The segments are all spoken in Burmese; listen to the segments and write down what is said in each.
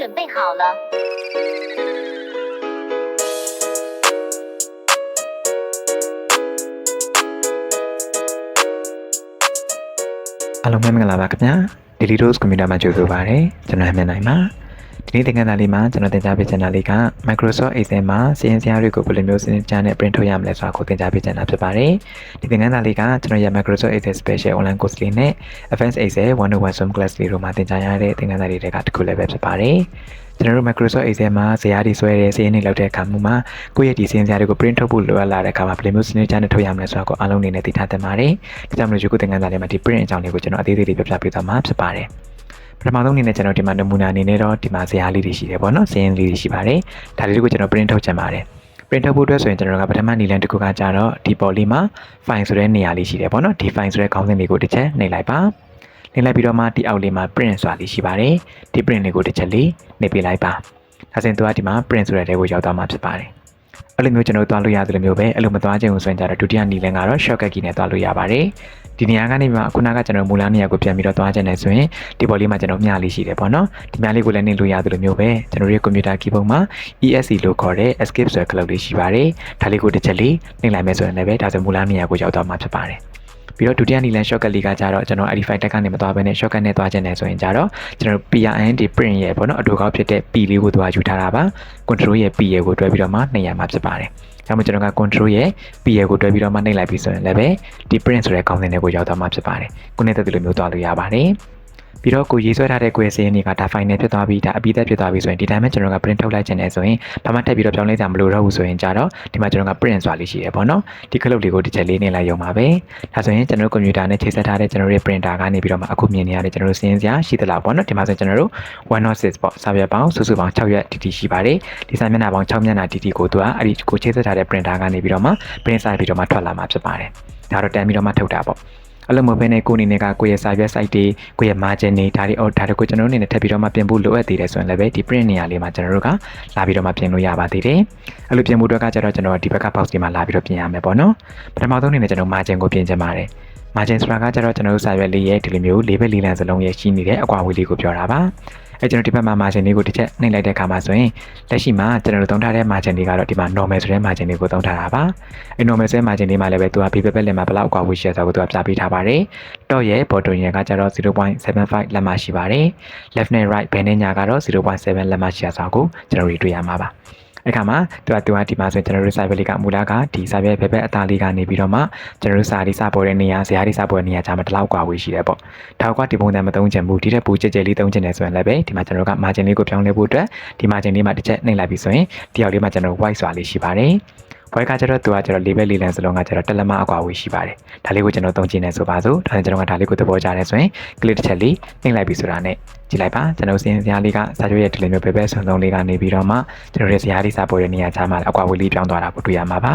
准备好了。 အားလုံးပဲမင်္ဂလာပါခင်ဗျာ Daily Dose Computer မှာကြိုဆိုပါရစေကျွန်တော်ဟမြနိုင်ပါ ဒီနေ့သင်ခန်းစာလေးမှာကျွန်တော်သင်ကြားပေးချင်တာလေးက Microsoft Excel မှာစီရင်စရာတွေကိုဘယ်လိုမျိုးစနစ်ကျနဲ့ print ထုတ်ရမလဲဆိုတာကိုသင်ကြားပေးချင်တာဖြစ်ပါတယ်ဒီသင်ခန်းစာလေးကကျွန်တော်ရဲ့ Microsoft Excel Special Online Course လေးနဲ့ Advanced Excel 101 Zoom Class လေးတို့မှာသင်ကြားရတဲ့သင်ခန်းစာလေးတွေကတစ်ခုလည်းပဲဖြစ်ပါတယ်ကျွန်တော်တို့ Microsoft Excel မှာဇာတ်တွေဆွဲတဲ့စီရင်နေလောက်တဲ့အခါမှာကိုယ့်ရဲ့ဒီစီရင်စရာတွေကို print ထုတ်ဖို့လိုအပ်လာတဲ့အခါမှာဘယ်လိုမျိုးစနစ်ကျနဲ့ထုတ်ရမလဲဆိုတာကိုအားလုံးအနေနဲ့သိထားသင့်ပါတယ်ဒါကြောင့်မလို့ဒီခုသင်ခန်းစာလေးမှာဒီ print အကြောင်းလေးကိုကျွန်တော်အသေးသေးလေးပြပြပေးသွားမှာဖြစ်ပါတယ် ပထမဆုံးအနေနဲ့ကျွန်တော်ဒီမှာနမူနာအနေနဲ့တော့ဒီမှာဇာတ်လေးတွေရှိတယ်ပေါ့နော်ဇာတ်လေးတွေရှိပါတယ်ဒါလေးတွေကိုကျွန်တော် print ထုတ်ချင်ပါတယ် print ထုတ်ဖို့အတွက်ဆိုရင်ကျွန်တော်ကပထမနည်းလမ်းတစ်ခုကကြတော့ဒီပေါ်လေးမှာ file ဆိုတဲ့နေရာလေးရှိတယ်ပေါ့နော်ဒီ file ဆိုတဲ့ခေါင်းစဉ်လေးကိုတစ်ချက်နှိပ်လိုက်ပါနှိပ်လိုက်ပြီးတော့မှဒီအောက်လေးမှာ print ဆိုတာလေးရှိပါတယ်ဒီ print လေးကိုတစ်ချက်လေးနှိပ်ပေးလိုက်ပါဒါဆိုရင်သူကဒီမှာ print ဆိုတဲ့တဲကိုရောက်သွားမှာဖြစ်ပါတယ်အဲ့လိုမျိုးကျွန်တော်တို့သွားလို့ရတယ်လို့မျိုးပဲအဲ့လိုမသွားခြင်းကိုဆိုရင်ကြတော့ဒုတိယနည်းလမ်းကတော့ shortcut key နဲ့သွားလို့ရပါတယ် ဒီနေရာကနေမှခုနကကျွန်တော်မူလနေရာကိုပြန်ပြီးတော့သွားခြင်းနဲ့ဆိုရင်ဒီပေါ်လေးမှာကျွန်တော်မျှလေးရှိတယ်ပေါ့နော်ဒီမျှလေးကိုလည်းနှိပ်လို့ရတယ်လို့မျိုးပဲကျွန်တော်ရဲ့ကွန်ပျူတာ keyboard မှာ ESC လို့ခေါ်တဲ့ escape ဆိုတဲ့ cloud လေးရှိပါတယ်ဒါလေးကိုတစ်ချက်လေးနှိပ်လိုက်မယ်ဆိုရင်လည်းပဲဒါဆိုမူလနေရာကိုရောက်သွားမှာဖြစ်ပါတယ်ပြီးတော့ဒုတိယနည်းလမ်း shortcut လေးကကြတော့ကျွန်တော် edit file တက်ကနေမသွားဘဲနဲ့ shortcut နဲ့သွားခြင်းနဲ့ဆိုရင်ကြတော့ကျွန်တော် PRN ဒီ print ရဲ့ပေါ့နော်အတူကောက်ဖြစ်တဲ့ P လေးကိုသွားယူထားတာပါ control ရဲ့ P ရဲ့ကိုတွဲပြီးတော့မှနှိပ်ရမှာဖြစ်ပါတယ် ဒါမှမဟုတ်ကျွန်တော်က control ရဲ့ P ရဲ့ကိုတွဲပြီးတော့မှနှိပ်လိုက်ပြီးဆိုရင်လည်းပဲဒီ print ဆိုတဲ့ခေါင်းစဉ်တွေကိုရောက်သွားမှာဖြစ်ပါတယ်ခုနေ့တက်ဒီလိုမျိုးသွားလို့ရပါတယ် ပြီးတော့ကိုရေးဆွဲထားတဲ့ကိုယ်စင်းတွေကဒါ file နဲ့ဖြစ်သွားပြီးဒါအပြီးသက်ဖြစ်သွားပြီးဆိုရင်ဒီတိုင်းမှာကျွန်တော်က print ထုတ်လိုက်ခြင်းနဲ့ဆိုရင်ဘာမှထပ်ပြီးတော့ပြောင်းလဲစရာမလိုတော့ဘူးဆိုရင်ကြတော့ဒီမှာကျွန်တော်က print ဆိုတာလေးရှိရပေါ့နော်ဒီခလုတ်လေးကိုတစ်ချက်လေးနှိပ်လိုက်ရုံပါပဲဒါဆိုရင်ကျွန်တော်တို့ကွန်ပျူတာနဲ့ချိတ်ဆက်ထားတဲ့ကျွန်တော်တို့ရဲ့ printer ကနေပြီးတော့မှအခုမြင်နေရတဲ့ကျွန်တော်တို့စင်းစရာရှိသလားပေါ့နော်ဒီမှာဆိုကျွန်တော်တို့106ပေါ့စာရွက်ပေါင်းစုစုပေါင်း6ရွက် TT ရှိပါတယ်ဒီစာမျက်နှာပေါင်း6မျက်နှာ TT ကိုသူကအဲ့ဒီကိုချိတ်ဆက်ထားတဲ့ printer ကနေပြီးတော့မှ print စာပြီးတော့မှထွက်လာမှာဖြစ်ပါတယ်ဒါတော့တန်ပြီးတော့မှထုတ်တာပေါ့ အဲ့လိုမဟုတ်ဘဲနဲ့ကိုအနေနဲ့ကကိုယ့်ရဲ့စာရွက် site တွေကိုယ့်ရဲ့ margin တွေဒါတွေအော်ဒါတွေကိုကျွန်တော်တို့အနေနဲ့ထပ်ပြီးတော့မှပြင်ဖို့လိုအပ်သေးတယ်ဆိုရင်လည်းပဲဒီ print နေရာလေးမှာကျွန်တော်တို့ကလာပြီးတော့မှပြင်လို့ရပါသေးတယ်အဲ့လိုပြင်ဖို့အတွက်ကကျတော့ကျွန်တော်ဒီဘက်က box ဒီမှာလာပြီးတော့ပြင်ရမယ်ပေါ့နော်ပထမဆုံးအနေနဲ့ကျွန်တော် margin ကိုပြင်ချင်ပါတယ် margin ဆိုတာကကျတော့ကျွန်တော်တို့စာရွက်လေးရဲ့ဒီလိုမျိုးလေးဘက်လေးလံစလုံးရဲ့ရှိနေတဲ့အကွာအဝေးလေးကိုပြောတာပါ အဲကျွန်တော်ဒီဘက်မှာ margin လေးကိုတစ်ချက်နှိပ်လိုက်တဲ့အခါမှာဆိုရင်လက်ရှိမှာကျွန်တော်တို့သုံးထားတဲ့ margin တွေကတော့ဒီမှာ normal ဆိုတဲ့ margin တွေကိုသုံးထားတာပါအဲ normal ဆိုတဲ့ margin လေးမှာလည်းပဲသူကဘေးဘက်ဘက်လက်မှာဘယ်လောက်အကွာအဝေးရှိရဆိုတော့သူကပြပေးထားပါတယ်တော့ရဲ့ bottom ရဲ့ကကျတော့0.75လက်မရှိပါတယ် left နဲ့ right ဘယ်နဲ့ညာကတော့0.7လက်မရှိရဆိုတော့ကိုကျွန်တော်တို့တွေ့ရမှာပါ အဲ့ခါမှာသူကသူကဒီမှာဆိုရင်ကျွန်တော်တို့ site လေးကမူလကဒီ site ဘက်ဘက်အသားလေးကနေပြီးတော့မှကျွန်တော်တို့စာလေးစပေါ်တဲ့နေရာဇာတ်လေးစပေါ်တဲ့နေရာကြားမှာတလောက်ကွာဝေးရှိတယ်ပေါ့ဒါကွာဒီပုံစံမသုံးချင်ဘူးဒီထက်ပိုကြက်ကြက်လေးသုံးချင်တယ်ဆိုရင်လည်းပဲဒီမှာကျွန်တော်တို့က margin လေးကိုပြောင်းလဲဖို့အတွက်ဒီ margin လေးမှာတစ်ချက်နှိပ်လိုက်ပြီးဆိုရင်ဒီရောက်လေးမှာကျွန်တော် white စွာလေးရှိပါတယ်ဘွဲကကျတော့သူကကျတော့လေးဘက်လေးလန်စလုံးကကျတော့တက်လက်မအကွာဝေးရှိပါတယ်ဒါလေးကိုကျွန်တော်သုံးချင်တယ်ဆိုပါစို့ဒါနဲ့ကျွန်တော်ကဒါလေးကိုသဘောကျတယ်ဆိုရင် click တစ်ချက်လေးနှိပ်လိုက်ပြီးဆိုတာနဲ့ ကြည့်လိုက်ပါကျွန်တော်စင်စရာလေးကစာချုပ်ရဲ့ဒီလိုမျိုးပဲပဲဆုံဆုံးလေးကနေပြီးတော့မှကျွန်တော်ရဲ့ဇာတ်လေးစာပေါ်တဲ့နေရာခြားမှာအကွာဝေးလေးပြောင်းသွားတာကိုတွေ့ရမှာပါ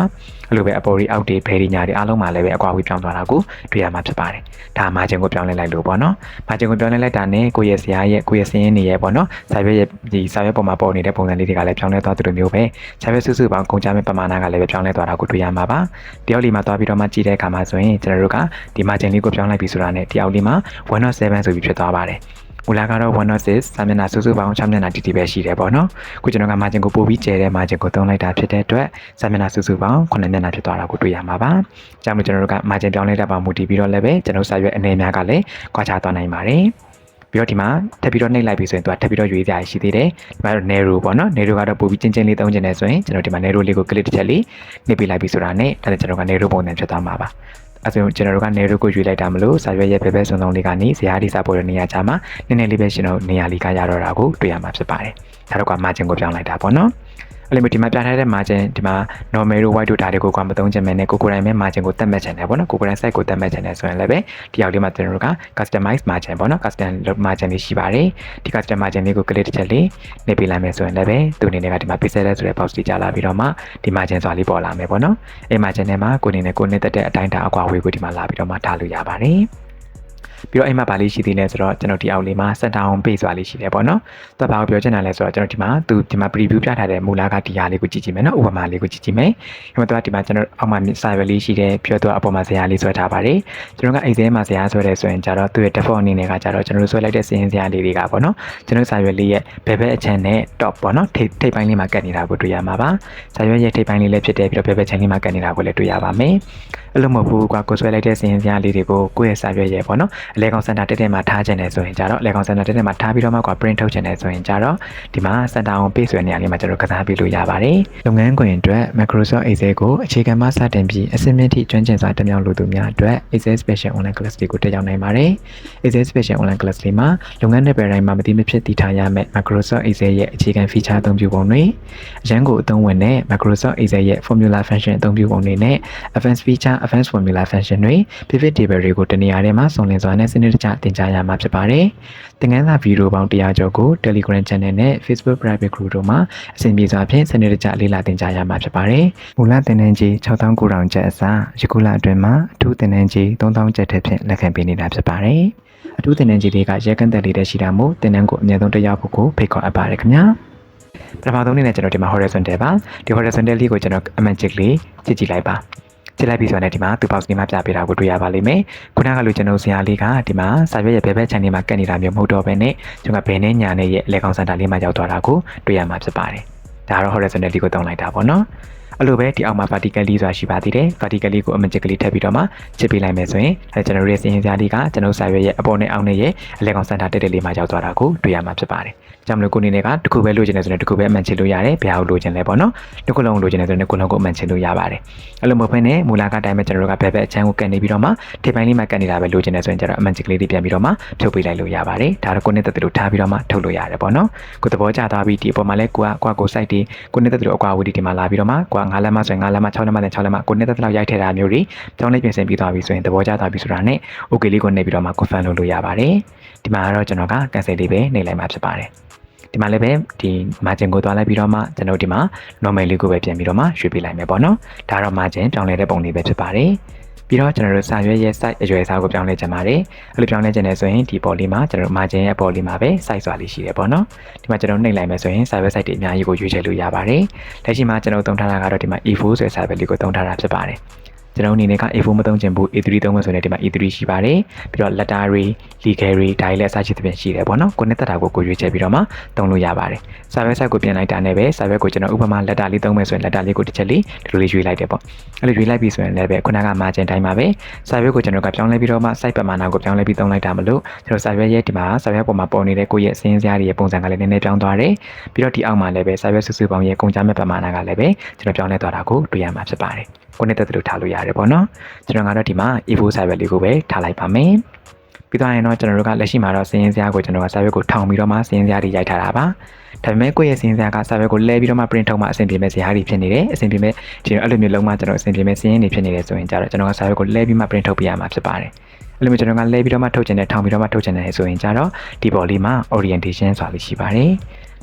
အဲ့လိုပဲအပေါ်ရီအောက်တွေဘယ်ဒီညာတွေအားလုံးမှာလည်းပဲအကွာဝေးပြောင်းသွားတာကိုတွေ့ရမှာဖြစ်ပါတယ်ဒါမာဂျင်ကိုပြောင်းလဲလိုက်လို့ပေါ့နော်မာဂျင်ကိုပြောင်းလဲလိုက်တာနဲ့ကိုယ့်ရဲ့ဇာတ်ရဲ့ကိုယ့်ရဲ့စင်းရင်းတွေရဲ့ပေါ့နော်စာရွက်ရဲ့ဒီစာရွက်ပေါ်မှာပေါ်နေတဲ့ပုံစံလေးတွေကလည်းပြောင်းလဲသွားသလိုမျိုးပဲစာရွက်စုစုပေါင်းကုန်ကြမဲ့ပမာဏကလည်းပဲပြောင်းလဲသွားတာကိုတွေ့ရမှာပါတယောက်လေးမှာသွားပြီးတော့မှကြည့်တဲ့အခါမှာဆိုရင်ကျွန်တော်တို့ကဒီမာဂျင်လေးကိုပြောင်းလိုက်ပြီဆိုတာနဲ့တယောက်လေးမှာ107ဆိုပြီးဖြစ်သွားပါတယ် မူလကတော့106စာမျက်နှာစုစုပေါင်း6မျက်နှာတီတီပဲရှိတယ်ပေါ့နော်ခုကျွန်တော်က margin ကိုပို့ပြီးကျဲတဲ့ margin ကိုသုံးလိုက်တာဖြစ်တဲ့အတွက်စာမျက်နှာစုစုပေါင်း9မျက်နှာဖြစ်သွားတာကိုတွေ့ရမှာပါ။ကြောင့်မို့ကျွန်တော်တို့က margin ပြောင်းလဲတတ်ပါမူတည်ပြီးတော့လည်းပဲကျွန်တော်စာရွက်အနေများကလည်းကွာခြားသွားနိုင်ပါတယ်။ပြီးတော့ဒီမှာထပ်ပြီးတော့နှိပ်လိုက်ပြီးဆိုရင်သူကထပ်ပြီးတော့ရွေးစရာရှိသေးတယ်။ဒီမှာတော့ narrow ပေါ့နော် narrow ကတော့ပို့ပြီးချင်းချင်းလေးသုံးချင်တယ်ဆိုရင်ကျွန်တော်ဒီမှာ narrow လေးကို click တစ်ချက်လေးနှိပ်ပေးလိုက်ပြီးဆိုတာနဲ့ဒါနဲ့ကျွန်တော်က narrow ပုံစံဖြစ်သွားမှာပါ။ အဲဆိုရင်ကျွန်တော်တို့က narrow ကိုရွေးလိုက်တာမလို့စာရွက်ရဲ့ဘယ်ဘက်စုံစုံလေးကနေဇာတ်ဒီစာပေါ်တဲ့နေရာချာမှာနည်းနည်းလေးပဲကျွန်တော်နေရာလေးကရတော့တာကိုတွေ့ရမှာဖြစ်ပါတယ်။ဒါတော့က margin ကိုပြောင်းလိုက်တာပေါ့နော်။ အဲ့လိုမျိုးဒီမှာပြထားတဲ့ margin ဒီမှာ normal တို့ white တို့ဒါတွေကိုကမသုံးချင်မယ်နဲ့ကိုကိုယ်တိုင်ပဲ margin ကိုတက်မှတ်ချင်တယ်ပေါ့နော်ကိုကိုယ်တိုင် site ကိုတက်မှတ်ချင်တယ်ဆိုရင်လည်းပဲဒီအောက်လေးမှာကျွန်တော်တို့က customize margin ပေါ့နော် custom margin လေးရှိပါတယ်ဒီ custom margin လေးကို click တစ်ချက်လေးနှိပ်ပေးလိုက်မယ်ဆိုရင်လည်းပဲသူအနေနဲ့ကဒီမှာ pixel ဆိုတဲ့ box လေးကြာလာပြီးတော့မှဒီ margin ဆိုတာလေးပေါ်လာမယ်ပေါ့နော်အဲ့ margin ထဲမှာကိုအနေနဲ့ကိုနှစ်သက်တဲ့အတိုင်းတာအကွာဝေးကိုဒီမှာလာပြီးတော့မှထားလို့ရပါတယ် ပြီးတော့အိမ်မှာဗာလေးရှိသေးလဲဆိုတော့ကျွန်တော်ဒီအောက်လေးမှာစက်တာအောင်ပေးစွာလေးရှိတယ်ပေါ့နော်သူကဘာကိုပြောချင်တာလဲဆိုတော့ကျွန်တော်ဒီမှာသူဒီမှာ preview ပြထားတဲ့မူလကဒီဟာလေးကိုကြည့်ကြည့်မယ်နော်ဥပမာလေးကိုကြည့်ကြည့်မယ်ဒီမှာသူကဒီမှာကျွန်တော်အောက်မှာ server လေးရှိတယ်ပြီးတော့သူကအပေါ်မှာဇာတ်လေးဆွဲထားပါတယ်ကျွန်တော်ကအိမ်ထဲမှာဇာတ်ဆွဲတယ်ဆိုရင်ကြတော့သူ့ရဲ့ default အနေနဲ့ကကြတော့ကျွန်တော်တို့ဆွဲလိုက်တဲ့စီးရင်ဇာတ်လေးတွေကပေါ့နော်ကျွန်တော် server လေးရဲ့ဘယ်ဘက်အချမ်းနဲ့ top ပေါ့နော်ထိပ်ထိပ်ပိုင်းလေးမှာကတ်နေတာကိုတွေ့ရမှာပါစာရွက်ရဲ့ထိပ်ပိုင်းလေးလည်းဖြစ်တယ်ပြီးတော့ဘယ်ဘက်ချန်လေးမှာကန်နေတာကိုလည်းတွေ့ရပါမယ် အဲ့လိုမဟုတ်ဘူးကွာကိုဆွဲလိုက်တဲ့စင်စရာလေးတွေကိုကိုယ့်ရဲ့စာရွက်ရဲ့ပေါ့နော်အလဲကောင်စင်တာတက်တက်မှာထားခြင်းနဲ့ဆိုရင်ကြတော့အလဲကောင်စင်တာတက်တက်မှာထားပြီးတော့မှကွာ print ထုတ်ခြင်းနဲ့ဆိုရင်ကြတော့ဒီမှာစင်တာအောင်ပေးဆွဲနေရလေးမှာကျွန်တော်ကစားပေးလို့ရပါတယ်လုပ်ငန်းခွင်အတွက် Microsoft Excel ကိုအခြေခံမှစတင်ပြီးအစင်းမြင့်ထိကျွမ်းကျင်စွာတက်မြောက်လို့သူများအတွက် Excel Special Online Class တွေကိုတက်ရောက်နိုင်ပါတယ် Excel Special Online Class လေးမှာလုပ်ငန်းနယ်ပယ်တိုင်းမှာမတိမဖြစ်တည်ထားရမယ့် Microsoft Excel ရဲ့အခြေခံ feature အသုံးပြုပုံတွေအရန်ကိုအသုံးဝင်တဲ့ Microsoft Excel ရဲ့ formula function အသုံးပြုပုံတွေနဲ့ advanced feature advanced formula function တွေ pivot table တွေကိုတနေရာထဲမှာစုံလင်စွာနဲ့စနစ်တကျသင်ကြားရမှာဖြစ်ပါတယ်။သင်ခန်းစာဗီဒီယိုပေါင်း100ကျော်ကို Telegram channel နဲ့ Facebook private group တို့မှာအစီအပြေစွာဖြင့်စနစ်တကျလေ့လာသင်ကြားရမှာဖြစ်ပါတယ်။မူလသင်တန်းကြီး6900ကျပ်အစားယခုလအတွင်းမှာအထူးသင်တန်းကြီး3000ကျပ်ထက်ဖြင့်လက်ခံပေးနေတာဖြစ်ပါတယ်။အထူးသင်တန်းကြီးတွေကရဲကန့်တက်လေးတဲ့ရှိတာမို့သင်တန်းကိုအမြဲဆုံးတက်ရောက်ဖို့ကိုဖိတ်ခေါ်အပ်ပါတယ်ခင်ဗျာ။ပထမဆုံးအနေနဲ့ကျွန်တော်ဒီမှာ horizontal ပါဒီ horizontal လေးကိုကျွန်တော်အမှန်ချစ်လေးကြည့်ကြည့်လိုက်ပါ ကြည့်လိုက်ပြီဆိုတော့ဒီမှာသူ box နေမှာပြပေးတာကိုတွေ့ရပါလိမ့်မယ်ခုနကလိုကျွန်တော်ဇာတ်လေးကဒီမှာစာရွက်ရဲ့ဘယ်ဘက် channel မှာကတ်နေတာမျိုးမဟုတ်တော့ဘဲနဲ့ကျွန်တော်ဘယ်နဲ့ညာနဲ့ရဲ့လေကောင်စင်တာလေးမှာရောက်သွားတာကိုတွေ့ရမှာဖြစ်ပါတယ်ဒါကတော့ horizontal လေးကိုတုံးလိုက်တာပေါ့နော်အဲ့လိုပဲဒီအောက်မှာ vertically ဆိုတာရှိပါသေးတယ် vertically ကိုအမချစ်ကလေးထပ်ပြီးတော့မှချစ်ပေးလိုက်မယ်ဆိုရင်အဲကျွန်တော်ရဲ့စီရင်စရာလေးကကျွန်တော်စာရွက်ရဲ့အပေါ်နဲ့အောက်နဲ့ရဲ့အလဲကောင်စင်တာတက်တက်လေးမှာရောက်သွားတာကိုတွေ့ရမှာဖြစ်ပါတယ် ကြောင့်မလို့ကိုနေနဲ့ကတခုပဲလိုချင်တယ်ဆိုရင်တခုပဲအမှန်ချစ်လို့ရတယ်ဘယ်ဟာကိုလိုချင်လဲပေါ့နော်တခုလုံးလိုချင်တယ်ဆိုရင်တခုလုံးကိုအမှန်ချစ်လို့ရပါတယ်အဲ့လိုမဟုတ်ဘဲနဲ့မူလကတိုင်းပဲကျွန်တော်တို့ကဘယ်ဘက်အချမ်းကိုကန်နေပြီးတော့မှထိပ်ပိုင်းလေးမှာကန်နေတာပဲလိုချင်တယ်ဆိုရင်ကျတော့အမှန်ချစ်ကလေးတွေပြန်ပြီးတော့မှဖြုတ်ပေးလိုက်လို့ရပါတယ်ဒါတော့ကိုနေတက်တူထားပြီးတော့မှထုတ်လို့ရတယ်ပေါ့နော်ကိုသဘောကျသွားပြီးဒီအပေါ်မှာလဲကိုကကိုကို site ဒီကိုနေတက်တူအကွာဝီဒီဒီမှာလာပြီးတော့မှကိုက9လက်မဆိုရင်9လက်မ6လက်မနဲ့6လက်မကိုနေတက်တူလောက်ရိုက်ထည့်တာမျိုးတွေကြောင်းလေးပြင်ဆင်ပြီးသွားပြီဆိုရင်သဘောကျသွားပြီဆိုတာနဲ့ okay လေးကိုနှိပ်ပြီးတော့မှ confirm လုပ်လို့ရပါတယ်ဒီမှာကတော့ကျွန်တော်က cancel လေးပဲနှိပ်လိုက်မှာဖြစ်ပါတယ် ဒီမှာလည်းပဲဒီ margin ကိုသွားလိုက်ပြီးတော့မှကျွန်တော်ဒီမှာ normal လေးကိုပဲပြန်ပြီးတော့မှရွှေ့ပေးလိုက်မယ်ပေါ့နော်ဒါတော့ margin ပြောင်းလဲတဲ့ပုံလေးပဲဖြစ်ပါတယ်ပြီးတော့ကျွန်တော်တို့စာရွက်ရဲ့ site အရွယ်အစားကိုပြောင်းလဲချင်ပါတယ်အဲ့လိုပြောင်းလဲချင်တယ်ဆိုရင်ဒီပေါ်လေးမှာကျွန်တော်တို့ margin ရဲ့ပေါ်လေးမှာပဲ site စွာလေးရှိတယ်ပေါ့နော်ဒီမှာကျွန်တော်နှိပ်လိုက်မယ်ဆိုရင် server site တွေအများကြီးကိုရွေးချယ်လို့ရပါတယ်လက်ရှိမှာကျွန်တော်သုံးထားတာကတော့ဒီမှာ E4 ဆိုတဲ့ server လေးကိုသုံးထားတာဖြစ်ပါတယ် ကျွန်တော်အနေနဲ့က A4 မသုံးချင်ဘူး A3 သုံးမယ်ဆိုရင်ဒီမှာ A3 ရှိပါတယ်ပြီးတော့ letter တွေ legal တွေဒါတွေလည်းအစရှိသဖြင့်ရှိတယ်ပေါ့နော်ကိုနဲ့တက်တာကိုကိုရွေးချယ်ပြီးတော့မှသုံးလို့ရပါတယ် server site ကိုပြင်လိုက်တာနဲ့ပဲ server ကိုကျွန်တော်ဥပမာ letter လေးသုံးမယ်ဆိုရင် letter လေးကိုတစ်ချက်လေးဒီလိုလေးရွေးလိုက်တယ်ပေါ့အဲ့လိုရွေးလိုက်ပြီဆိုရင်လည်းပဲခုနက margin တိုင်းမှာပဲ server ကိုကျွန်တော်ကပြောင်းလဲပြီးတော့မှ site ပမာဏကိုပြောင်းလဲပြီးသုံးလိုက်တာမလို့ကျွန်တော် server ရဲ့ဒီမှာ server ပေါ်မှာပေါ်နေတဲ့ကိုယ့်ရဲ့စင်းစရာတွေရဲ့ပုံစံကလည်းနည်းနည်းပြောင်းသွားတယ်ပြီးတော့ဒီအောက်မှာလည်းပဲ server စုစုပေါင်းရဲ့ကုန်ကြမဲ့ပမာဏကလည်းပဲကျွန်တော်ပြောင်းလဲသွားတာကိုတွေ့ရမှာဖြစ်ပါတယ် ကိုနဲ့တက်တူထားလို့ရတယ်ပေါ့နော်ကျွန်တော်ကတော့ဒီမှာ evo server လေးကိုပဲထားလိုက်ပါမယ်ပြီးတော့ရင်တော့ကျွန်တော်တို့ကလက်ရှိမှာတော့စင်းစရာကိုကျွန်တော်က server ကိုထောင်ပြီးတော့မှစင်းစရာတွေရိုက်ထားတာပါဒါပေမဲ့ကိုယ့်ရဲ့စင်းစရာက server ကိုလဲပြီးတော့မှ print ထုတ်မှအဆင်ပြေမဲ့ဇာတ်တွေဖြစ်နေတယ်အဆင်ပြေမဲ့ဒီအဲ့လိုမျိုးလုံးဝကျွန်တော်အဆင်ပြေမဲ့စင်းရင်းတွေဖြစ်နေတယ်ဆိုရင်ကြတော့ကျွန်တော်က server ကိုလဲပြီးမှ print ထုတ်ပြရမှာဖြစ်ပါတယ်အဲ့လိုမျိုးကျွန်တော်ကလဲပြီးတော့မှထုတ်ချင်တယ်ထောင်ပြီးတော့မှထုတ်ချင်တယ်ဆိုရင်ကြတော့ဒီပေါ်လေးမှာ orientation ဆိုတာလေးရှိပါတယ်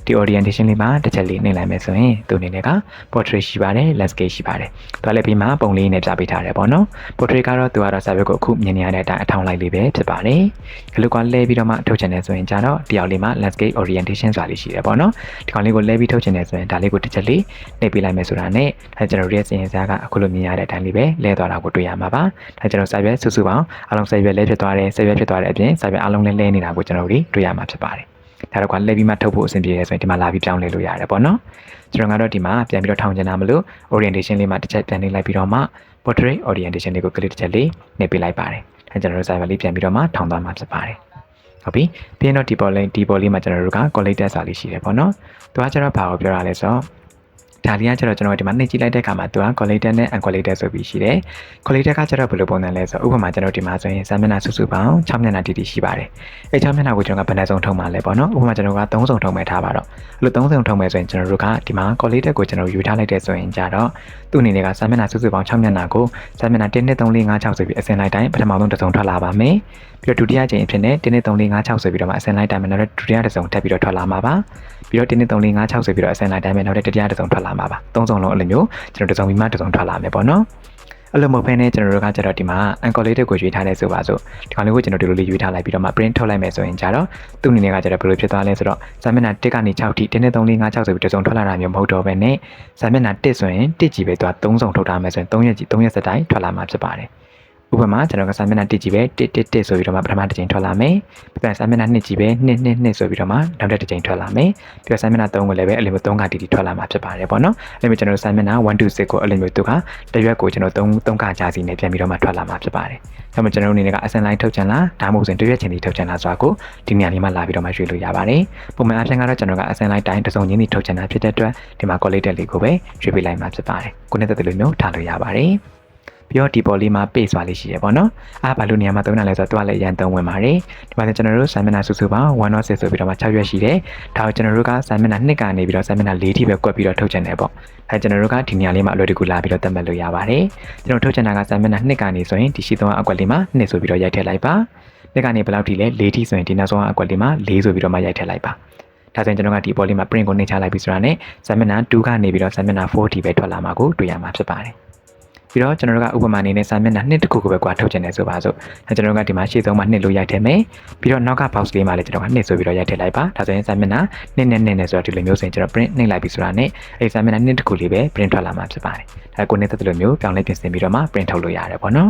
ဒီ orientation လေးမှာတစ်ချက်လေးနှိပ်လိုက်မယ်ဆိုရင်သူအနေနဲ့က portrait ရှိပါတယ် landscape ရှိပါတယ်။ဒါလည်းပြီးမှပုံလေးနဲ့ပြပေးထားတယ်ပေါ့နော်။ portrait ကတော့သူကတော့ service ကိုအခုမြင်နေရတဲ့အတိုင်းအထောင်လိုက်လေးပဲဖြစ်ပါတယ်။ဒီလိုကလဲပြီးတော့မှထုတ်ချင်တယ်ဆိုရင်ကြတော့ဒီအောင်လေးမှာ landscape orientation ဆိုတာလေးရှိတယ်ပေါ့နော်။ဒီကောင်လေးကိုလဲပြီးထုတ်ချင်တယ်ဆိုရင်ဒါလေးကိုတစ်ချက်လေးနှိပ်ပေးလိုက်မယ်ဆိုတာနဲ့ဒါကျွန်တော်တို့ရဲ့စီရင်စားကအခုလိုမြင်ရတဲ့အတိုင်းလေးပဲလဲသွားတာကိုတွေ့ရမှာပါ။ဒါကျွန်တော် service စုစုပေါင်းအလုံး service လဲဖြစ်သွားတယ် service ဖြစ်သွားတဲ့အပြင် service အလုံးလဲလဲနေတာကိုကျွန်တော်တို့တွေ့ရမှာဖြစ်ပါတယ်။ ဒါတော့ကလဲပြီးမှထုတ်ဖို့အဆင်ပြေတယ်ဆိုရင်ဒီမှာလာပြီးပြောင်းလဲလို့ရတယ်ပေါ့နော်ကျွန်တော်ကတော့ဒီမှာပြန်ပြီးတော့ထောင်ချင်တာမလို့ orientation လေးမှာတစ်ချက်ပြန်နေလိုက်ပြီးတော့မှ portrait orientation လေးကို click တစ်ချက်လေးနှိပ်ပေးလိုက်ပါတယ်အဲကျွန်တော်တို့ server လေးပြန်ပြီးတော့မှထောင်သွားမှာဖြစ်ပါတယ်ဟုတ်ပြီပြီးရင်တော့ဒီပေါ်လေးဒီပေါ်လေးမှာကျွန်တော်တို့က collector စာလေးရှိတယ်ပေါ့နော်သူကကျတော့ဘာကိုပြောတာလဲဆိုတော့ ဒါလေးကကျတော့ကျွန်တော်ဒီမှာနှိပ်ကြည့်လိုက်တဲ့အခါမှာသူက collector နဲ့ uncollector ဆိုပြီးရှိတယ်။ collector ကကျတော့ဘယ်လိုပုံစံလဲဆိုတော့ဥပမာကျွန်တော်ဒီမှာဆိုရင်စာမျက်နှာစုစုပေါင်း6မျက်နှာတီတီရှိပါတယ်။အဲ6မျက်နှာကိုကျွန်တော်ကဘယ်နှစုံထုံးမှာလဲပေါ့နော်။ဥပမာကျွန်တော်က3စုံထုံးမဲ့ထားပါတော့။အဲ့လို3စုံထုံးမဲ့ဆိုရင်ကျွန်တော်တို့ကဒီမှာ collector ကိုကျွန်တော်ယူထားလိုက်တဲ့ဆိုရင်ကြတော့သူ့အနေနဲ့ကစာမျက်နှာစုစုပေါင်း6မျက်နှာကိုစာမျက်နှာ1 2 3 4 5 6ဆိုပြီးအစဉ်လိုက်တိုင်းပထမဆုံးတစ်စုံထွက်လာပါမယ်။ပြီးတော့ဒုတိယကြိမ်အဖြစ်နဲ့1 2 3 4 5 6ဆိုပြီးတော့မှအစဉ်လိုက်တိုင်းမှာနောက်ဒုတိယတစ်စုံထပ်ပြီးတော့ထွက်လာမှာပါ။ပြီးတော့1 2 3 4 5 6ဆိုပြီးတော့အစဉ်လိုက်တိုင်းမှာနောက်တတိယတစ်စုံထွက်လာမှာပါ။သုံးစုံလုံးအဲ့လိုမျိုးကျွန်တော်တစ်စုံပြီးမှတစ်စုံထွက်လာမယ်ပေါ့နော်အဲ့လိုမဟုတ်ဘဲနဲ့ကျွန်တော်တို့ကကျတော့ဒီမှာ uncollated ကိုရွေးထားတယ်ဆိုပါစို့ဒီကောင်လေးကိုကျွန်တော်ဒီလိုလေးရွေးထားလိုက်ပြီးတော့မှ print ထုတ်လိုက်မယ်ဆိုရင်ကြတော့သူ့အနေနဲ့ကကျတော့ဘယ်လိုဖြစ်သွားလဲဆိုတော့စာမျက်နှာ1ကနေ6ထိ1နဲ့3 4 5 6ဆိုပြီးတစ်စုံထွက်လာတာမျိုးမဟုတ်တော့ဘဲနဲ့စာမျက်နှာ1ဆိုရင်1ကြီးပဲသူက3စုံထုတ်ထားမယ်ဆိုရင်3ရက်ကြီး3ရက်စတိုင်ထွက်လာမှာဖြစ်ပါတယ် ဥပမာကျွန်တော်ကစာမျက်နှာ1ကြီးပဲ1 1 1ဆိုပြီးတော့မှပထမတစ်ချိန်ထွက်လာမယ်ပြီးတော့စာမျက်နှာ2ကြီးပဲ2 2 2ဆိုပြီးတော့မှနောက်တစ်ချိန်ထွက်လာမယ်ပြီးတော့စာမျက်နှာ3ကိုလည်းပဲအဲ့လိုမျိုး3ကတီတီထွက်လာမှာဖြစ်ပါတယ်ပေါ့နော်အဲ့လိုမျိုးကျွန်တော်တို့စာမျက်နှာ1 2 6ကိုအဲ့လိုမျိုးသူကတရွက်ကိုကျွန်တော်3 3ကကြာစီနဲ့ပြန်ပြီးတော့မှထွက်လာမှာဖြစ်ပါတယ်ဒါမှကျွန်တော်တို့အနေနဲ့ကအစင်လိုင်းထုတ်ချင်လားဒါမှမဟုတ်ရင်တရွက်ချင်းတီထုတ်ချင်လားဆိုတာကိုဒီနေရာလေးမှာလာပြီးတော့မှရွေးလို့ရပါတယ်ပုံမှန်အပြင်ကတော့ကျွန်တော်ကအစင်လိုင်းတိုင်းတစ်စုံချင်းတီထုတ်ချင်တာဖြစ်တဲ့အတွက်ဒီမှာ collected လေးကိုပဲရွေးပေးလိုက်မှာဖြစ်ပါတယ်ကိုနဲ့တက်တယ်လို့မျိုးထားလို့ရပါတယ် ပြီးတော့ဒီပေါ်လေးမှာပေးစွာလေးရှိရပေါ့နော်အားဘာလို့နေရာမှာသုံးတာလဲဆိုတော့သူကလည်းရန်သုံးဝင်ပါတယ်ဒီမှာကျွန်တော်တို့ Simon စုစုပေါင်း106ဆိုပြီးတော့မှ6ရွက်ရှိတယ်ဒါကိုကျွန်တော်တို့က Simon 2ကနေပြီးတော့ Simon 4ထိပဲကွက်ပြီးတော့ထုတ်ချင်တယ်ပေါ့အဲကျွန်တော်တို့ကဒီနေရာလေးမှာအလွယ်တကူလာပြီးတော့သတ်မှတ်လို့ရပါတယ်ကျွန်တော်ထုတ်ချင်တာက Simon 2ကနေဆိုရင်ဒီရှိသုံးအကွက်လေးမှာ2ဆိုပြီးတော့ရိုက်ထည့်လိုက်ပါလက်ကနေဘယ်လောက်ထိလဲ4ထိဆိုရင်ဒီနောက်ဆုံးအကွက်လေးမှာ4ဆိုပြီးတော့မှရိုက်ထည့်လိုက်ပါဒါဆိုရင်ကျွန်တော်ကဒီပေါ်လေးမှာ print ကိုနှိပ်ချလိုက်ပြီဆိုတာနဲ့ seminar 2ကနေပြီးတော့ seminar 4ထိပဲထွက်လာမှာကိုတွေ့ရမှာဖြစ်ပါတယ် ပြီးတော့ကျွန်တော်တို့ကဥပမာအနေနဲ့ seminar 2တခုကိုပဲကွာထုတ်ချင်တယ်ဆိုပါစို့အဲကျွန်တော်တို့ကဒီမှာရှေ့ဆုံးမှာ2လို့ရိုက်ထည့်မယ်ပြီးတော့နောက်က box လေးမှာလည်းကျွန်တော်က2ဆိုပြီးတော့ရိုက်ထည့်လိုက်ပါဒါဆိုရင် seminar 2နဲ့2နဲ့ဆိုတော့ဒီလိုမျိုးဆိုရင်ကျွန်တော် print နှိပ်လိုက်ပြီဆိုတာနဲ့အဲ seminar 2တခုလေးပဲ print ထွက်လာမှာဖြစ်ပါတယ်ဒါကိုနေတဲ့လိုမျိုးပြောင်းလဲပြင်ဆင်ပြီးတော့မှ print ထုတ်လို့ရတယ်ပေါ့နော်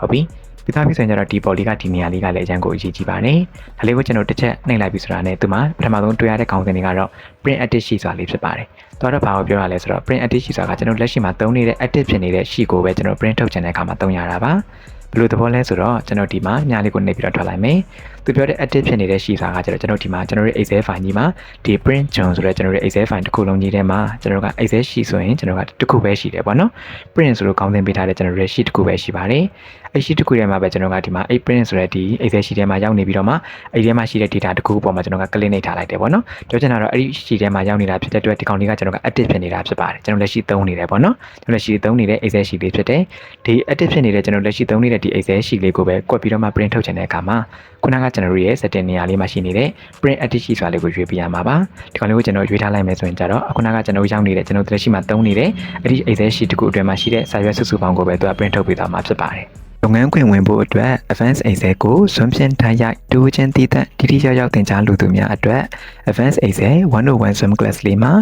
ဟုတ်ပြီ ပြီးသားပြီဆိုရင်ကျတော့ဒီပေါ်လေးကဒီနေရာလေးကလည်းအရန်ကိုအရေးကြီးပါတယ်။ဒါလေးကိုကျွန်တော်တစ်ချက်နှိပ်လိုက်ပြီဆိုတာနဲ့သူမှပထမဆုံးတွေ့ရတဲ့ခေါင်းစဉ်တွေကတော့ print edit ရှိစွာလေးဖြစ်ပါတယ်။တော့တော့ဘာကိုပြောရလဲဆိုတော့ print edit ရှိစွာကကျွန်တော်လက်ရှိမှာသုံးနေတဲ့ edit ဖြစ်နေတဲ့ sheet ကိုပဲကျွန်တော် print ထုတ်ချင်တဲ့အခါမှာသုံးရတာပါ။ ဘယ်လိုသဘောလဲဆိုတော့ကျွန်တော်ဒီမှာညာလေးကိုနှိပ်ပြီးတော့ထွက်လိုက်မယ်။သူပြောတဲ့ edit ဖြစ်နေတဲ့ sheet ကကျတော့ကျွန်တော်ဒီမှာကျွန်တော်ရဲ့ Excel file ကြီးမှာဒီ print john ဆိုတဲ့ကျွန်တော်ရဲ့ Excel file တစ်ခုလုံးကြီးထဲမှာကျွန်တော်က Excel sheet ဆိုရင်ကျွန်တော်ကတစ်ခုပဲရှိတယ်ပေါ့နော်။ print ဆိုလို့ကောင်းသင်ပေးထားတဲ့ကျွန်တော်ရဲ့ sheet တစ်ခုပဲရှိပါတယ်။အဲ့ sheet တစ်ခုထဲမှာပဲကျွန်တော်ကဒီမှာ8 print ဆိုတဲ့ဒီ Excel sheet ထဲမှာရောက်နေပြီးတော့မှအဲ့ဒီထဲမှာရှိတဲ့ data တစ်ခုပေါ်မှာကျွန်တော်က click နှိပ်ထားလိုက်တယ်ပေါ့နော်။ပြောချင်တာတော့အဲ့ဒီ sheet ထဲမှာရောက်နေတာဖြစ်တဲ့အတွက်ဒီကောင်လေးကကျွန်တော်က edit ဖြစ်နေတာဖြစ်ပါတယ်။ကျွန်တော်လက်ရှိသုံးနေတယ်ပေါ့နော်။ကျွန်တော်လက်ရှိသုံးနေတဲ့ Excel sheet လေးဖြစ်တယ်။ဒီ edit ဖြစ်နေတဲ့ကျွန်တော်လက်ရှိသုံးနေတဲ့ဒီ Excel sheet လေးကိုပဲကွက်ပြီးတော့မှ print ထုတ်ချင်တဲ့အခါမှာခုနကကျွန်တော်ရဲ့ setting နေရာလေးမှာရှိနေတဲ့ print edit sheet ဆိုတာလေးကိုရွေးပြရမှာပါဒီကောင်လေးကိုကျွန်တော်ရွေးထားလိုက်မယ်ဆိုရင်ကြတော့ခုနကကျွန်တော်ရောက်နေတဲ့ကျွန်တော်တို့ရှိမှသုံးနေတဲ့အဲ့ဒီ Excel sheet တခုအတွင်းမှာရှိတဲ့စာရွက်စုစုပေါင်းကိုပဲသူက print ထုတ်ပေးသွားမှာဖြစ်ပါတယ်လုပ်ငန်းခွင်ဝင်ဖို့အတွက် Advanced Excel ကိုစွန့်ဖြင့်ထားရိုက်တူချင်းတည်တဲ့တိတိကျကျသင်ကြားလူသူများအတွက် Advanced Excel 101 Swim Class လေးမှာ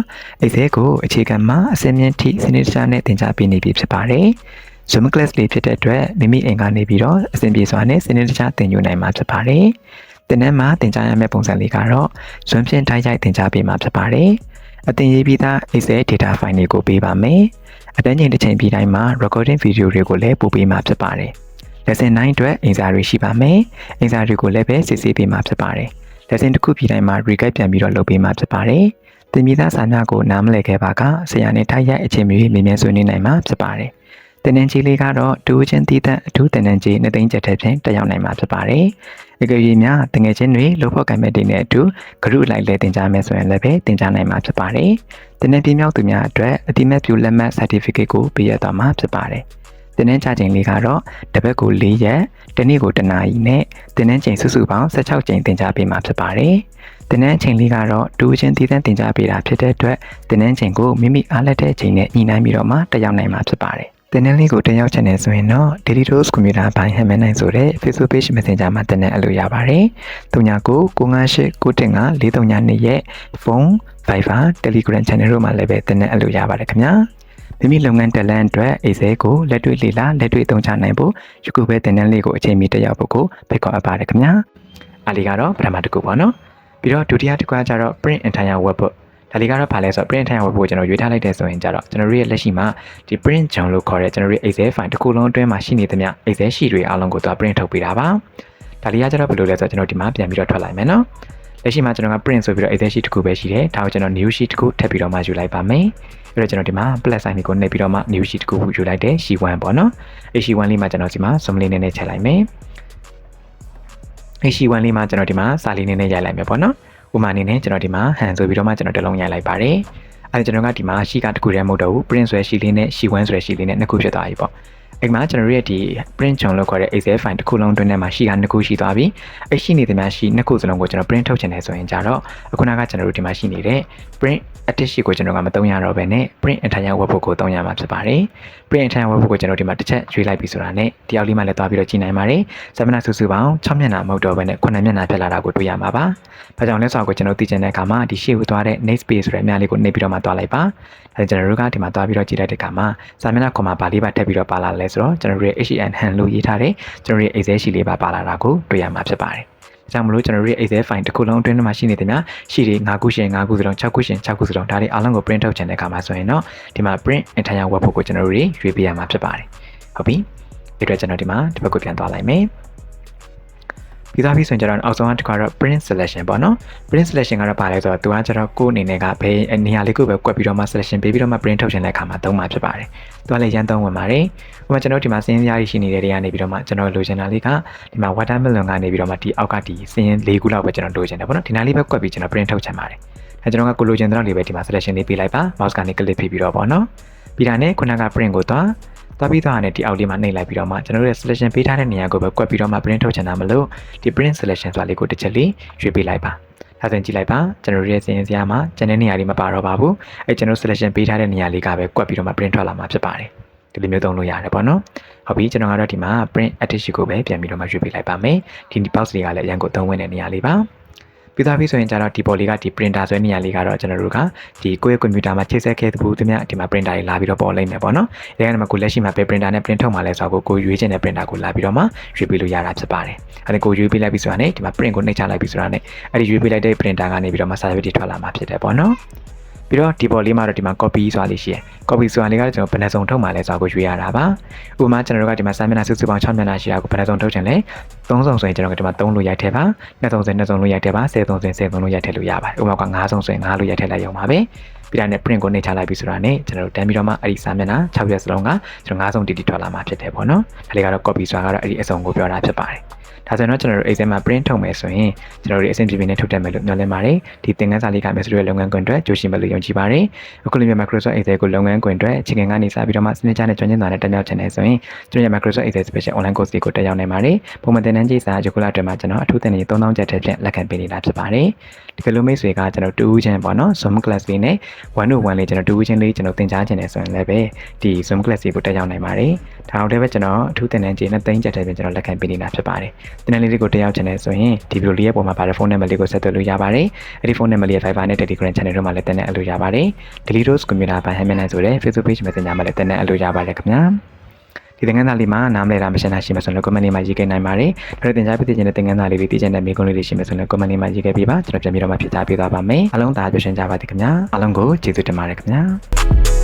Excel ကိုအခြေခံမှာအစင်းမြင့်ထိစနစ်တကျနဲ့သင်ကြားပေးနေပြီဖြစ်ပါတယ်။ Zoom class လေးဖြစ်တဲ့အတွက်မိမိအိမ်ကနေပြီးတော့အဆင်ပြေစွာနဲ့စနစ်တကျသင်ယူနိုင်မှာဖြစ်ပါတယ်။သင်တန်းမှာသင်ကြားရမယ့်ပုံစံလေးကတော့ Zoom ဖြင့်တိုက်ရိုက်သင်ကြားပေးမှာဖြစ်ပါတယ်။အသင်ရေးပြီးသား Excel data file တွေကိုပေးပါမယ်။အတန်းချိန်တစ်ချိန်ပြီးတိုင်းမှာ recording video တွေကိုလည်းပို့ပေးမှာဖြစ်ပါတယ်။ lesson 9အတွက်အင်စာတွေရှိပါမယ်။အင်စာတွေကိုလည်းပဲစစ်ဆေးပေးမှာဖြစ်ပါတယ်။ lesson တစ်ခုပြီးတိုင်းမှာ recap ပြန်ပြီးတော့လုပ်ပေးမှာဖြစ်ပါတယ်။သင်မိသားစာများကိုနားမလည်ခဲ့ပါကဆရာနဲ့တိုက်ရိုက်အချိန်မီမြင်မြန်ဆွေးနွေးနိုင်မှာဖြစ်ပါတယ်။ တင်နန်းကြီးလေးကတော့တူချင်းတည်တဲ့အထူးတင်နန်းကြီးနှစ်သိန်းကျပ်တဲ့ဖြင့်တက်ရောက်နိုင်မှာဖြစ်ပါတယ်။အကယ်၍များတငယ်ချင်းတွေလှုပ်ဖို့ကံမဲ့တွေနဲ့အတူဂရုလိုက်လဲတင်ကြမယ်ဆိုရင်လည်းပဲတင်ကြနိုင်မှာဖြစ်ပါတယ်။တင်နန်းပြင်းမြောက်သူများအတွက်အတိမတ်ပြုလက်မှတ် certificate ကိုပေးရသွားမှာဖြစ်ပါတယ်။တင်နန်းချချိန်လေးကတော့တစ်ပတ်ကို၄ရက်၊တစ်နေ့ကိုတစ်နာရီနဲ့တင်နန်းချိန်စုစုပေါင်း16ချိန်တင်ကြပေးမှာဖြစ်ပါတယ်။တင်နန်းချိန်လေးကတော့တူချင်းတည်တဲ့တင်ကြပေးတာဖြစ်တဲ့အတွက်တင်နန်းချိန်ကိုမိမိအားလက်တဲ့အချိန်နဲ့ညှိနှိုင်းပြီးတော့မှတက်ရောက်နိုင်မှာဖြစ်ပါတယ်။ တင်နန်းလေးကိုတက်ရောက်ချင်တယ်ဆိုရင်တော့ Daily Dose Computer ဘိုင်းဟမ်မန်နိုင်ဆိုတဲ့ Facebook Page Messenger မှာတင်တဲ့အလို့ရပါတယ်။တုညာကို958 9တင်က432ရဲ့ဖုန်း Viber Telegram Channel တို့မှာလည်းပဲတင်တဲ့အလို့ရပါတယ်ခင်ဗျာ။မိမိလုပ်ငန်းတက်လန့်အတွက်အိစေးကိုလက်တွေ့လေ့လာလက်တွေ့သုံးချနိုင်ဖို့ယခုပဲတင်နန်းလေးကိုအချိန်မီတက်ရောက်ဖို့ကိုဖိတ်ခေါ်အပ်ပါတယ်ခင်ဗျာ။အားလေးကတော့ပထမတစ်ခုပေါ့နော်။ပြီးတော့ဒုတိယတစ်ခုကကျတော့ print entire webbook ဒါလေးကတော့ဖာလဲဆိုတော့ print ထိုင်ဝယ်ဖို့ကျွန်တော်ရွေးထားလိုက်တဲ့ဆိုရင်ကြတော့ကျွန်တော်တို့ရဲ့လက်ရှိမှာဒီ print ကြောင်လို့ခေါ်တဲ့ကျွန်တော်တို့ရဲ့ Excel file တစ်ခုလုံးအတွင်းမှာရှိနေသမျှ Excel sheet တွေအားလုံးကိုသူက print ထုတ်ပေးတာပါဒါလေးကကျတော့ဘယ်လိုလဲဆိုတော့ကျွန်တော်ဒီမှာပြန်ပြီးတော့ထွက်လိုက်မယ်နော်လက်ရှိမှာကျွန်တော်က print ဆိုပြီးတော့ Excel sheet တစ်ခုပဲရှိတယ်ဒါကိုကျွန်တော် new sheet တစ်ခုထပ်ပြီးတော့မှယူလိုက်ပါမယ်ပြီးတော့ကျွန်တော်ဒီမှာ plus sign ကိုနှိပ်ပြီးတော့မှ new sheet တစ်ခုယူလိုက်တယ် sheet 1ပေါ့နော်အဲ sheet 1လေးမှာကျွန်တော်ဒီမှာ zoom လေးနည်းနည်းချက်လိုက်မယ်အဲ sheet 1လေးမှာကျွန်တော်ဒီမှာစာလေးနည်းနည်းရိုက်လိုက်မယ်ပေါ့နော် ဥမာအနေနဲ့ကျွန်တော်ဒီမှာဟန်ဆိုပြီးတော့မှကျွန်တော်တစ်လုံးရိုက်လိုက်ပါတယ်အဲကျွန်တော်ကဒီမှာရှိကတခုတည်းမဟုတ်တော့ဘူး print ဆိုတဲ့ရှိလေးနဲ့ရှိ1ဆိုတဲ့ရှိလေးနဲ့နှစ်ခုဖြစ်သွားပြီပေါ့ အဲ့မှာကျွန်တော်တို့ရဲ့ဒီ print ချုံလို့ခေါ်တဲ့ Excel file တစ်ခုလုံးတွင်းထဲမှာရှိတာနှစ်ခုရှိသွားပြီအဲ့ရှိနေတဲ့များရှိနှစ်ခုစလုံးကိုကျွန်တော် print ထုတ်ချင်တယ်ဆိုရင်ကြတော့အခုနကကျွန်တော်တို့ဒီမှာရှိနေတဲ့ print edit sheet ကိုကျွန်တော်ကမသုံးရတော့ဘဲနဲ့ print entire workbook ကိုသုံးရမှာဖြစ်ပါတယ် print entire workbook ကိုကျွန်တော်ဒီမှာတစ်ချက်ရွေးလိုက်ပြီဆိုတာနဲ့တယောက်လေးမှလည်းသွားပြီးတော့ကြည့်နိုင်ပါတယ်စမနာစုစုပေါင်း6မျက်နှာမဟုတ်တော့ဘဲနဲ့9မျက်နှာဖြစ်လာတာကိုတွေ့ရမှာပါဘာကြောင့်လဲဆိုတော့ကျွန်တော်သိချင်တဲ့အခါမှာဒီ sheet ကိုသွားတဲ့ next page ဆိုတဲ့အများလေးကိုနှိပ်ပြီးတော့မှသွားလိုက်ပါအဲကျွန်တော်တို့ကဒီမှာသွားပြီးတော့ကြည့်လိုက်တဲ့အခါမှာစာမျက်နှာခေါ်မှာဗာလေးပါထပ်ပြီးတော့ပါလာလဲဆိုတော့ကျွန်တော်တို့ရဲ့ HEN hand လို့ရေးထားတဲ့ကျွန်တော်တို့ရဲ့ Excel sheet လေးပါပါလာတာကိုတွေ့ရမှာဖြစ်ပါတယ်။ဒါကြောင့်မလို့ကျွန်တော်တို့ရဲ့ Excel file တစ်ခုလုံးအတွင်းမှာရှိနေတဲ့များရှိတွေ5ခုရှင်5ခုစလုံး6ခုရှင်6ခုစလုံးဒါတွေအားလုံးကို print ထုတ်ချင်တဲ့အခါမှာဆိုရင်တော့ဒီမှာ print entire workbook ကိုကျွန်တော်တို့ရွေးပေးရမှာဖြစ်ပါတယ်။ဟုတ်ပြီ။ဒီတော့ကျွန်တော်ဒီမှာဒီဘက်ကိုပြန်သွားလိုက်မယ်။ ပြီးသားပြီဆိုရင်ကျတော့အောက်ဆုံးကတစ်ခါတော့ print selection ပေါ့နော် print selection ကတော့ပါလဲဆိုတော့သူကကျတော့ကိုယ့်အနေနဲ့ကဘယ်နေရာလေးကိုပဲကွက်ပြီးတော့မှ selection ပေးပြီးတော့မှ print ထုတ်ချင်တဲ့အခါမှာသုံးမှာဖြစ်ပါတယ်။သူကလည်းရန်သုံးဝင်ပါတယ်။ဥပမာကျွန်တော်ဒီမှာစင်းရားရှိနေတဲ့နေရာနေပြီးတော့မှကျွန်တော်လိုချင်တာလေးကဒီမှာ watermelon ကနေပြီးတော့မှဒီအောက်ကဒီစင်း၄ခုလောက်ပဲကျွန်တော်လိုချင်တယ်ပေါ့နော်။ဒီနားလေးပဲကွက်ပြီးကျွန်တော် print ထုတ်ချင်ပါတယ်။အဲကျွန်တော်ကကိုလိုချင်တဲ့လေးပဲဒီမှာ selection လေးပေးလိုက်ပါ mouse ကနေ click ဖိပြီးတော့ပေါ့နော်။ပြီးတာနဲ့ခုနက print ကိုသွား သွားပြီးတော့လည်းဒီအောက်လေးမှာနှိပ်လိုက်ပြီးတော့မှကျွန်တော်တို့ရဲ့ selection ပေးထားတဲ့နေရာကိုပဲကွက်ပြီးတော့မှ print ထုတ်ချင်တာမလို့ဒီ print selection ဆိုတာလေးကိုတစ်ချက်လေးရွေးပေးလိုက်ပါဒါဆိုရင်ကြည့်လိုက်ပါကျွန်တော်တို့ရဲ့စီရင်စရာမှာကျန်တဲ့နေရာလေးမပါတော့ပါဘူးအဲကျွန်တော် selection ပေးထားတဲ့နေရာလေးကပဲကွက်ပြီးတော့မှ print ထွက်လာမှာဖြစ်ပါတယ်ဒီလိုမျိုးသုံးလို့ရတယ်ပေါ့နော်ဟုတ်ပြီကျွန်တော်ကတော့ဒီမှာ print attach ကိုပဲပြန်ပြီးတော့မှရွေးပေးလိုက်ပါမယ်ဒီ box လေးကလည်းအရင်ကိုသုံးဝင်တဲ့နေရာလေးပါ ပြီးသားပြီဆိုရင်ကျတော့ဒီပေါ်လေးကဒီ printer ဆွဲနေရာလေးကတော့ကျွန်တော်တို့ကဒီကိုယ့်ရဲ့ computer မှာချိတ်ဆက်ခဲ့တဲ့ဘူးသူများဒီမှာ printer လေးလာပြီးတော့ပေါ်လိမ့်မယ်ပေါ့နော်။အဲဒါကမှကိုလက်ရှိမှာပဲ printer နဲ့ print ထုတ်မှလဲဆိုတော့ကိုရွေးချင်တဲ့ printer ကိုလာပြီးတော့မှရွေးပေးလို့ရတာဖြစ်ပါတယ်။အဲဒီကိုရွေးပေးလိုက်ပြီဆိုတာနဲ့ဒီမှာ print ကိုနှိပ်ချလိုက်ပြီဆိုတာနဲ့အဲဒီရွေးပေးလိုက်တဲ့ printer ကနေပြီးတော့မှစာရွက်တွေထွက်လာမှာဖြစ်တယ်ပေါ့နော်။ ပြီးတော့ဒီပေါ်လေးမှာတော့ဒီမှာ copy ဆိုတာလေးရှိရယ် copy ဆိုတာလေးကကျွန်တော်ဘယ်နှစုံထုတ်မှလဲဆိုတာကိုရွေးရတာပါဥပမာကျွန်တော်တို့ကဒီမှာစာမျက်နှာစုစုပေါင်း6မျက်နှာရှိတာကိုဘယ်နှစုံထုတ်ချင်လဲ3စုံဆိုရင်ကျွန်တော်ကဒီမှာ3လို့ရိုက်ထည့်ပါ2စုံဆိုရင်2စုံလို့ရိုက်ထည့်ပါ10စုံဆိုရင်10စုံလို့ရိုက်ထည့်လို့ရပါတယ်ဥပမာက5စုံဆိုရင်5လို့ရိုက်ထည့်လိုက်ရုံပါပဲ ပြီးတာနဲ့ print ကိုနှိပ်ချလိုက်ပြီဆိုတာနဲ့ကျွန်တော်တို့တန်းပြီးတော့မှအဲ့ဒီစာမျက်နှာ6ရက်စလုံးကကျွန်တော်5စုံတီတီထွက်လာမှာဖြစ်တယ်ပေါ့နော်ဒါလေးကတော့ copy ဆိုတာကတော့အဲ့ဒီအစုံကိုပြောတာဖြစ်ပါတယ်ဒါဆိုရင်တော့ကျွန်တော်တို့ exam မှာ print ထုတ်မယ်ဆိုရင်ကျွန်တော်တို့အဆင်ပြေပြေနဲ့ထုတ်တတ်မယ်လို့မျှော်လင့်ပါတယ်ဒီသင်ခန်းစာလေးက Microsoft ရဲ့လုပ်ငန်းခွင်အတွက်ကြိုးရှိမယ်လို့ယုံကြည်ပါတယ်အခုလိုမျိုး Microsoft Excel ကိုလုပ်ငန်းခွင်အတွက်အခြေခံကနေစပြီးတော့မှစနစ်ကျတဲ့ကျွမ်းကျင်တာနဲ့တက်ရောက်ချင်တယ်ဆိုရင်ကျွန်တော်ရဲ့ Microsoft Excel Special Online Course လေးကိုတက်ရောက်နိုင်ပါတယ်ပုံမှန်သင်တန်းကြီးစာယခုလအတွက်မှာကျွန်တော်အထူးသင်နေ3000ကျပ်တဲ့ဖြင့်လက်ခံပေးနေတာဖြစ်ပါတယ်ဒီကလိုမိတ်ဆွေကကျွန်တော်တူးချင်းပေါ့နော် Zoom class လေးနဲ့1 to 1လေးကျွန်တော်တူးချင်းလေးကျွန်တော်သင်ကြားခြင်းတယ်ဆိုရင်လည်းပဲဒီ Zoom class လေးကိုတက်ရောက်နိုင်ပါတယ်ဒါအောင်လည်းပဲကျွန်တော်အထူးသင်တန်းကြီးနဲ့သိန်းကျပ်တဲ့ဖြင့်ကျွန်တော်လက်ခံပေးနေတာဖြစ်ပါတယ်သင်တန်းလေးတွေကိုတက်ရောက်ချင်တယ်ဆိုရင်ဒီဗီဒီယိုလေးရဲ့ပုံမှာပါတဲ့ဖုန်းနံပါတ်လေးကိုဆက်သွယ်လို့ရပါတယ်။အဲဒီဖုန်းနံပါတ်လေးရဲ့ Viber နဲ့ Telegram Channel တို့မှာလည်းတက်နေအလို့ရပါတယ်။ Daily Dose Computer ဘိုင်ဟမ်မန်နိုင်ဆိုတဲ့ Facebook Page Messenger မှာလည်းတက်နေအလို့ရပါတယ်ခင်ဗျာ။ ဒီသင်ခန်းစာလေးမှာနားမလည်တာမရှင်းတာရှိမှဆိုရင် comment လေးမှာရေးခဲ့နိုင်ပါတယ်။ဒါ့အပြင်သင်ကြားပြည့်တဲ့သင်ခန်းစာလေးတွေတည်ကျတဲ့မိကုန်းလေးတွေရှိမှဆိုရင် comment လေးမှာရေးခဲ့ပေးပါကျွန်တော်ပြန်ပြီးတော့မှဖြေကြားပေးသွားပါမယ်။အားလုံးသာကြွရှင်ကြပါသည်ခင်ဗျာ။အားလုံးကိုကျေးဇူးတင်ပါတယ်ခင်ဗျာ။